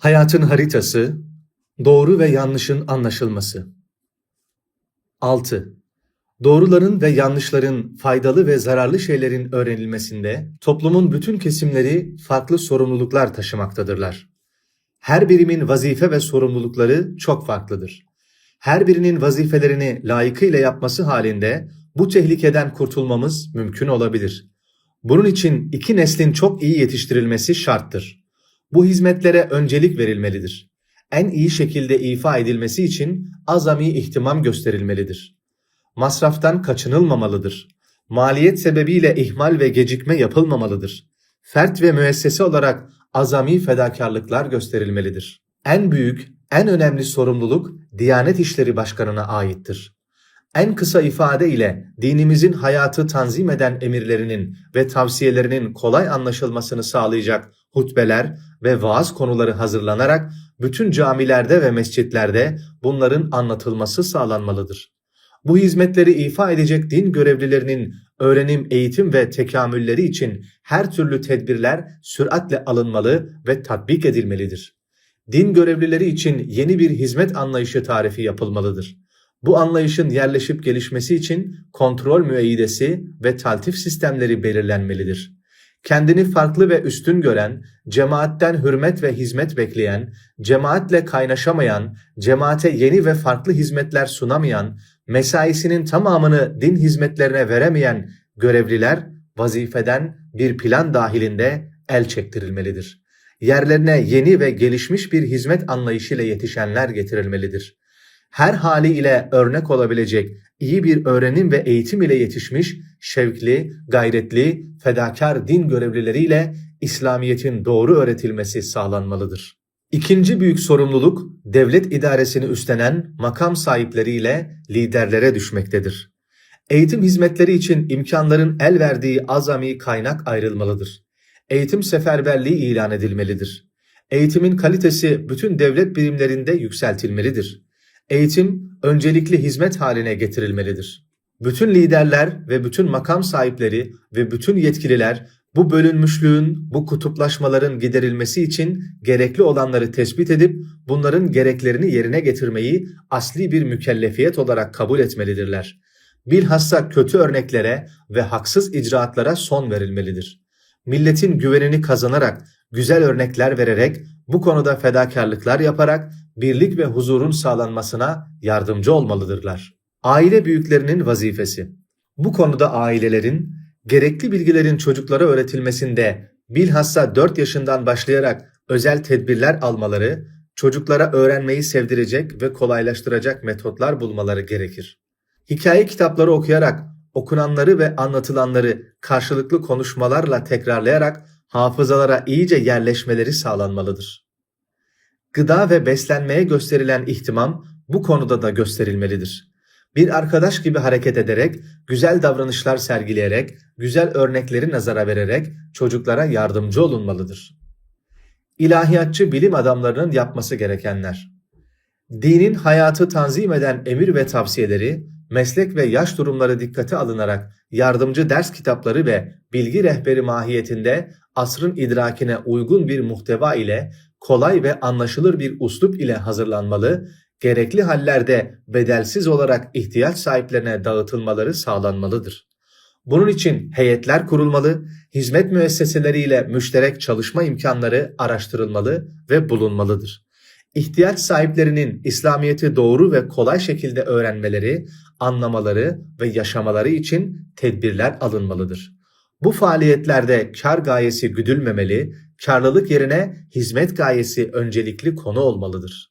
Hayatın haritası, doğru ve yanlışın anlaşılması. 6. Doğruların ve yanlışların, faydalı ve zararlı şeylerin öğrenilmesinde toplumun bütün kesimleri farklı sorumluluklar taşımaktadırlar. Her birimin vazife ve sorumlulukları çok farklıdır. Her birinin vazifelerini layıkıyla yapması halinde bu tehlikeden kurtulmamız mümkün olabilir. Bunun için iki neslin çok iyi yetiştirilmesi şarttır. Bu hizmetlere öncelik verilmelidir. En iyi şekilde ifa edilmesi için azami ihtimam gösterilmelidir. Masraftan kaçınılmamalıdır. Maliyet sebebiyle ihmal ve gecikme yapılmamalıdır. Fert ve müessese olarak azami fedakarlıklar gösterilmelidir. En büyük, en önemli sorumluluk Diyanet İşleri Başkanı'na aittir. En kısa ifade ile dinimizin hayatı tanzim eden emirlerinin ve tavsiyelerinin kolay anlaşılmasını sağlayacak hutbeler ve vaaz konuları hazırlanarak bütün camilerde ve mescitlerde bunların anlatılması sağlanmalıdır. Bu hizmetleri ifa edecek din görevlilerinin öğrenim, eğitim ve tekamülleri için her türlü tedbirler süratle alınmalı ve tatbik edilmelidir. Din görevlileri için yeni bir hizmet anlayışı tarifi yapılmalıdır. Bu anlayışın yerleşip gelişmesi için kontrol müeyyidesi ve taltif sistemleri belirlenmelidir. Kendini farklı ve üstün gören, cemaatten hürmet ve hizmet bekleyen, cemaatle kaynaşamayan, cemaate yeni ve farklı hizmetler sunamayan, mesaisinin tamamını din hizmetlerine veremeyen görevliler vazifeden bir plan dahilinde el çektirilmelidir. Yerlerine yeni ve gelişmiş bir hizmet anlayışıyla yetişenler getirilmelidir her haliyle örnek olabilecek iyi bir öğrenim ve eğitim ile yetişmiş, şevkli, gayretli, fedakar din görevlileriyle İslamiyet'in doğru öğretilmesi sağlanmalıdır. İkinci büyük sorumluluk devlet idaresini üstlenen makam sahipleriyle liderlere düşmektedir. Eğitim hizmetleri için imkanların el verdiği azami kaynak ayrılmalıdır. Eğitim seferberliği ilan edilmelidir. Eğitimin kalitesi bütün devlet birimlerinde yükseltilmelidir eğitim öncelikli hizmet haline getirilmelidir. Bütün liderler ve bütün makam sahipleri ve bütün yetkililer bu bölünmüşlüğün, bu kutuplaşmaların giderilmesi için gerekli olanları tespit edip bunların gereklerini yerine getirmeyi asli bir mükellefiyet olarak kabul etmelidirler. Bilhassa kötü örneklere ve haksız icraatlara son verilmelidir. Milletin güvenini kazanarak, güzel örnekler vererek, bu konuda fedakarlıklar yaparak birlik ve huzurun sağlanmasına yardımcı olmalıdırlar. Aile büyüklerinin vazifesi. Bu konuda ailelerin gerekli bilgilerin çocuklara öğretilmesinde bilhassa 4 yaşından başlayarak özel tedbirler almaları, çocuklara öğrenmeyi sevdirecek ve kolaylaştıracak metotlar bulmaları gerekir. Hikaye kitapları okuyarak okunanları ve anlatılanları karşılıklı konuşmalarla tekrarlayarak hafızalara iyice yerleşmeleri sağlanmalıdır. Gıda ve beslenmeye gösterilen ihtimam bu konuda da gösterilmelidir. Bir arkadaş gibi hareket ederek, güzel davranışlar sergileyerek, güzel örnekleri nazara vererek çocuklara yardımcı olunmalıdır. İlahiyatçı bilim adamlarının yapması gerekenler. Dinin hayatı tanzim eden emir ve tavsiyeleri, meslek ve yaş durumları dikkate alınarak yardımcı ders kitapları ve bilgi rehberi mahiyetinde asrın idrakine uygun bir muhteva ile kolay ve anlaşılır bir uslup ile hazırlanmalı, gerekli hallerde bedelsiz olarak ihtiyaç sahiplerine dağıtılmaları sağlanmalıdır. Bunun için heyetler kurulmalı, hizmet müesseseleriyle müşterek çalışma imkanları araştırılmalı ve bulunmalıdır. İhtiyaç sahiplerinin İslamiyet'i doğru ve kolay şekilde öğrenmeleri, anlamaları ve yaşamaları için tedbirler alınmalıdır. Bu faaliyetlerde kar gayesi güdülmemeli, karlılık yerine hizmet gayesi öncelikli konu olmalıdır.